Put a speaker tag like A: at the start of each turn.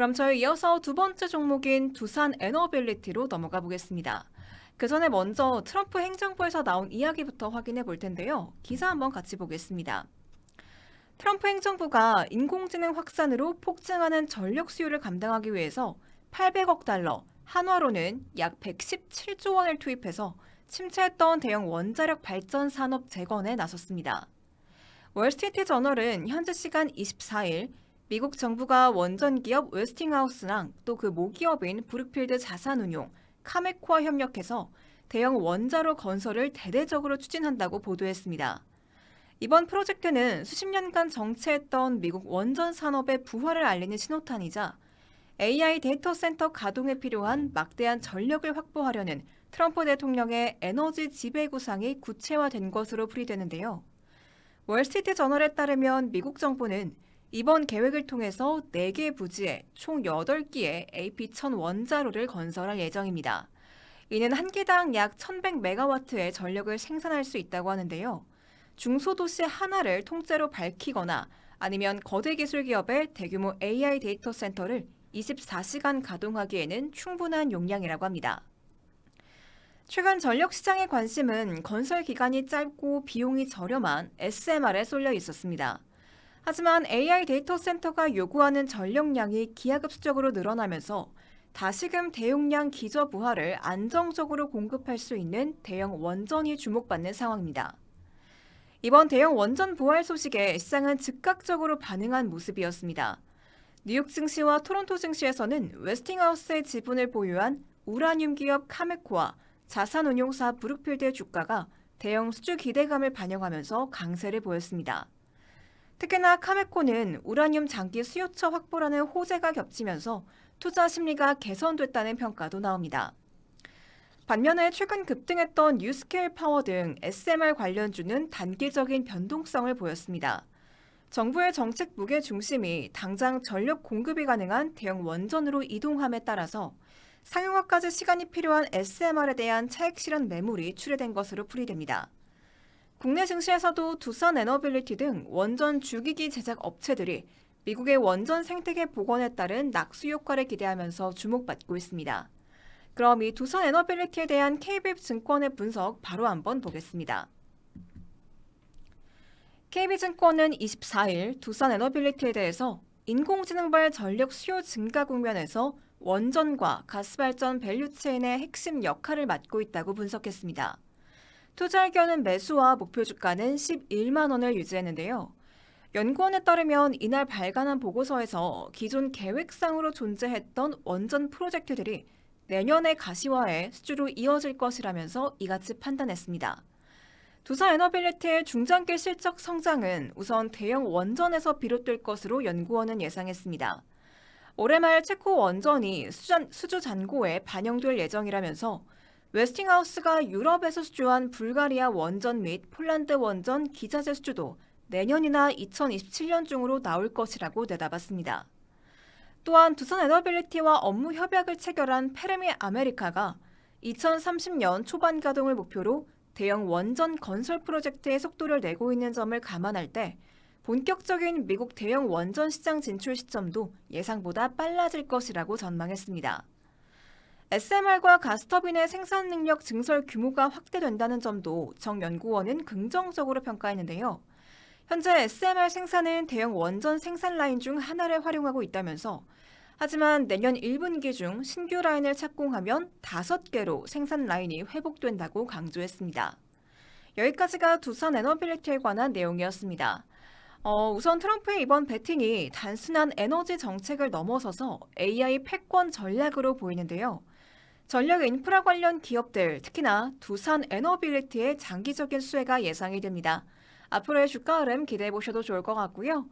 A: 그럼 저희 이어서 두 번째 종목인 두산 에너빌리티로 넘어가 보겠습니다. 그 전에 먼저 트럼프 행정부에서 나온 이야기부터 확인해 볼 텐데요. 기사 한번 같이 보겠습니다. 트럼프 행정부가 인공지능 확산으로 폭증하는 전력 수요를 감당하기 위해서 800억 달러, 한화로는 약 117조 원을 투입해서 침체했던 대형 원자력 발전 산업 재건에 나섰습니다. 월스트리트 저널은 현지 시간 24일 미국 정부가 원전 기업 웨스팅하우스랑 또 그 모기업인 브룩필드 자산운용, 카메코와 협력해서 대형 원자로 건설을 대대적으로 추진한다고 보도했습니다. 이번 프로젝트는 수십 년간 정체했던 미국 원전 산업의 부활을 알리는 신호탄이자 AI 데이터 센터 가동에 필요한 막대한 전력을 확보하려는 트럼프 대통령의 에너지 지배 구상이 구체화된 것으로 풀이되는데요. 월스트리트 저널에 따르면 미국 정부는 이번 계획을 통해서 4개 부지에 총 8기의 AP1000 원자로를 건설할 예정입니다. 이는 한 기당 약 1100메가와트의 전력을 생산할 수 있다고 하는데요. 중소도시 하나를 통째로 밝히거나 아니면 거대 기술 기업의 대규모 AI 데이터 센터를 24시간 가동하기에는 충분한 용량이라고 합니다. 최근 전력 시장의 관심은 건설 기간이 짧고 비용이 저렴한 SMR에 쏠려 있었습니다. 하지만 AI 데이터 센터가 요구하는 전력량이 기하급수적으로 늘어나면서 다시금 대용량 기저 부하를 안정적으로 공급할 수 있는 대형 원전이 주목받는 상황입니다. 이번 대형 원전 부활 소식에 시장은 즉각적으로 반응한 모습이었습니다. 뉴욕 증시와 토론토 증시에서는 웨스팅하우스의 지분을 보유한 우라늄 기업 카메코와 자산운용사 브룩필드의 주가가 대형 수주 기대감을 반영하면서 강세를 보였습니다. 특히나 카메코는 우라늄 장기 수요처 확보라는 호재가 겹치면서 투자 심리가 개선됐다는 평가도 나옵니다. 반면에 최근 급등했던 뉴스케일 파워 등 SMR 관련주는 단기적인 변동성을 보였습니다. 정부의 정책 무게 중심이 당장 전력 공급이 가능한 대형 원전으로 이동함에 따라서 상용화까지 시간이 필요한 SMR에 대한 차익 실현 매물이 출회된 것으로 풀이됩니다. 국내 증시에서도 두산 에너빌리티 등 원전 주기기 제작 업체들이 미국의 원전 생태계 복원에 따른 낙수 효과를 기대하면서 주목받고 있습니다. 그럼 이 두산 에너빌리티에 대한 KBF 증권의 분석 바로 한번 보겠습니다. KB증권은 24일 두산 에너빌리티에 대해서 인공지능발 전력 수요 증가 국면에서 원전과 가스발전 밸류체인의 핵심 역할을 맡고 있다고 분석했습니다. 투자 의견은 매수와 목표 주가는 11만 원을 유지했는데요. 연구원에 따르면 이날 발간한 보고서에서 기존 계획상으로 존재했던 원전 프로젝트들이 내년에 가시화해 수주로 이어질 것이라면서 이같이 판단했습니다. 두산 에너빌리티의 중장기 실적 성장은 우선 대형 원전에서 비롯될 것으로 연구원은 예상했습니다. 올해 말 체코 원전이 수주 잔고에 반영될 예정이라면서 웨스팅하우스가 유럽에서 수주한 불가리아 원전 및 폴란드 원전 기자재 수주도 내년이나 2027년 중으로 나올 것이라고 내다봤습니다. 또한 두산 에너빌리티와 업무 협약을 체결한 페르미 아메리카가 2030년 초반 가동을 목표로 대형 원전 건설 프로젝트의 속도를 내고 있는 점을 감안할 때 본격적인 미국 대형 원전 시장 진출 시점도 예상보다 빨라질 것이라고 전망했습니다. SMR과 가스터빈의 생산 능력 증설 규모가 확대된다는 점도 정 연구원은 긍정적으로 평가했는데요. 현재 SMR 생산은 대형 원전 생산 라인 중 하나를 활용하고 있다면서 하지만 내년 1분기 중 신규 라인을 착공하면 5개로 생산 라인이 회복된다고 강조했습니다. 여기까지가 두산 에너빌리티에 관한 내용이었습니다. 어, 우선 트럼프의 이번 배팅이 단순한 에너지 정책을 넘어서서 AI 패권 전략으로 보이는데요. 전력 인프라 관련 기업들, 특히나 두산 에너빌리티의 장기적인 수혜가 예상이 됩니다. 앞으로의 주가 흐름 기대해 보셔도 좋을 것 같고요.